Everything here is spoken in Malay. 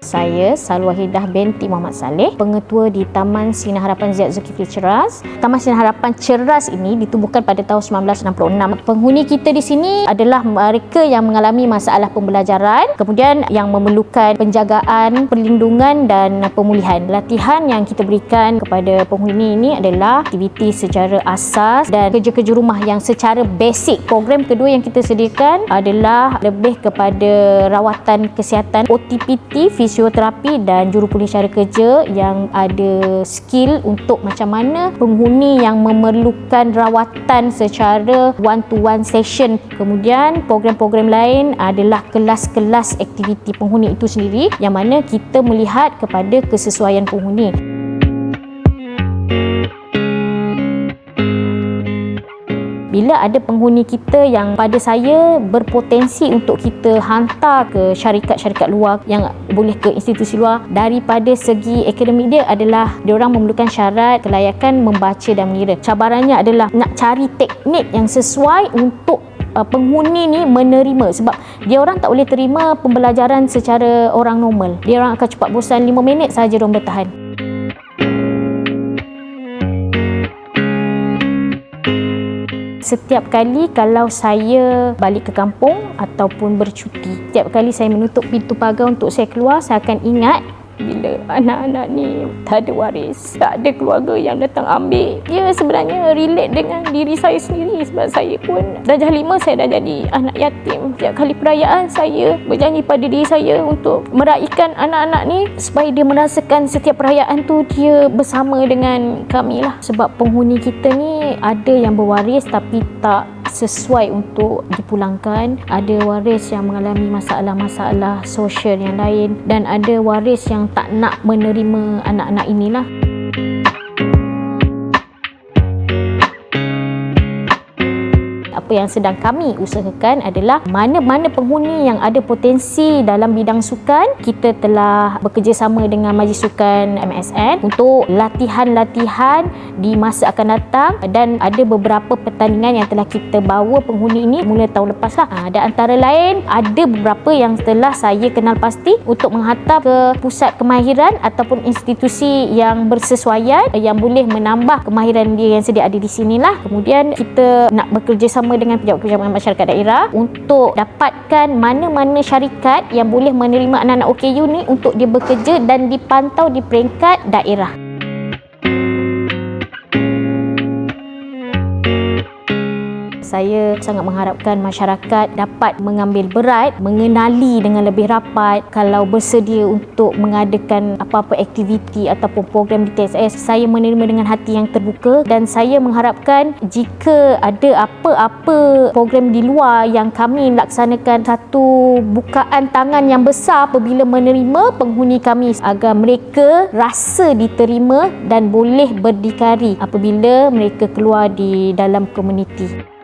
saya Salwa Hidah binti Muhammad Saleh, pengetua di Taman Sinar Harapan Ziyad Zulkifli Ceras. Taman Sinar Harapan Ceras ini ditubuhkan pada tahun 1966. Penghuni kita di sini adalah mereka yang mengalami masalah pembelajaran, kemudian yang memerlukan penjagaan, perlindungan dan pemulihan. Latihan yang kita berikan kepada penghuni ini adalah aktiviti secara asas dan kerja-kerja rumah yang secara basic. Program kedua yang kita sediakan adalah lebih kepada rawatan kesihatan OTPT, fisioterapi dan jurupulih cara kerja yang ada skill untuk macam mana penghuni yang memerlukan rawatan secara one to one session. Kemudian program-program lain adalah kelas-kelas aktiviti penghuni itu sendiri yang mana kita melihat kepada kesesuaian penghuni. Bila ada penghuni kita yang pada saya berpotensi untuk kita hantar ke syarikat-syarikat luar yang boleh ke institusi luar daripada segi akademik dia adalah dia orang memerlukan syarat kelayakan membaca dan mengira. Cabarannya adalah nak cari teknik yang sesuai untuk uh, penghuni ni menerima sebab dia orang tak boleh terima pembelajaran secara orang normal. Dia orang akan cepat bosan 5 minit saja dia bertahan. Setiap kali kalau saya balik ke kampung ataupun bercuti. Setiap kali saya menutup pintu pagar untuk saya keluar saya akan ingat bila anak-anak ni tak ada waris tak ada keluarga yang datang ambil dia sebenarnya relate dengan diri saya sendiri. Sebab saya pun darjah lima saya dah jadi anak yatim. Setiap kali perayaan saya berjanji pada diri saya untuk meraihkan anak-anak ni supaya dia merasakan setiap perayaan tu dia bersama dengan kami lah. Sebab penghuni kita ni ada yang berwaris tapi tak sesuai untuk dipulangkan. Ada waris yang mengalami masalah-masalah sosial yang lain dan ada waris yang tak nak menerima anak-anak inilah apa yang sedang kami usahakan adalah mana-mana penghuni yang ada potensi dalam bidang sukan kita telah bekerjasama dengan Majlis Sukan MSN untuk latihan-latihan di masa akan datang dan ada beberapa pertandingan yang telah kita bawa penghuni ini mula tahun lepas lah. Ha, dan antara lain ada beberapa yang telah saya kenal pasti untuk menghantar ke pusat kemahiran ataupun institusi yang bersesuaian yang boleh menambah kemahiran dia yang sedia ada di sini lah kemudian kita nak bekerjasama dengan pejabat-pejabat masyarakat daerah untuk dapatkan mana-mana syarikat yang boleh menerima anak-anak OKU ni untuk dia bekerja dan dipantau di peringkat daerah. Saya sangat mengharapkan masyarakat dapat mengambil berat mengenali dengan lebih rapat kalau bersedia untuk mengadakan apa-apa aktiviti ataupun program di TSS saya menerima dengan hati yang terbuka dan saya mengharapkan jika ada apa-apa program di luar yang kami laksanakan satu bukaan tangan yang besar apabila menerima penghuni kami agar mereka rasa diterima dan boleh berdikari apabila mereka keluar di dalam komuniti.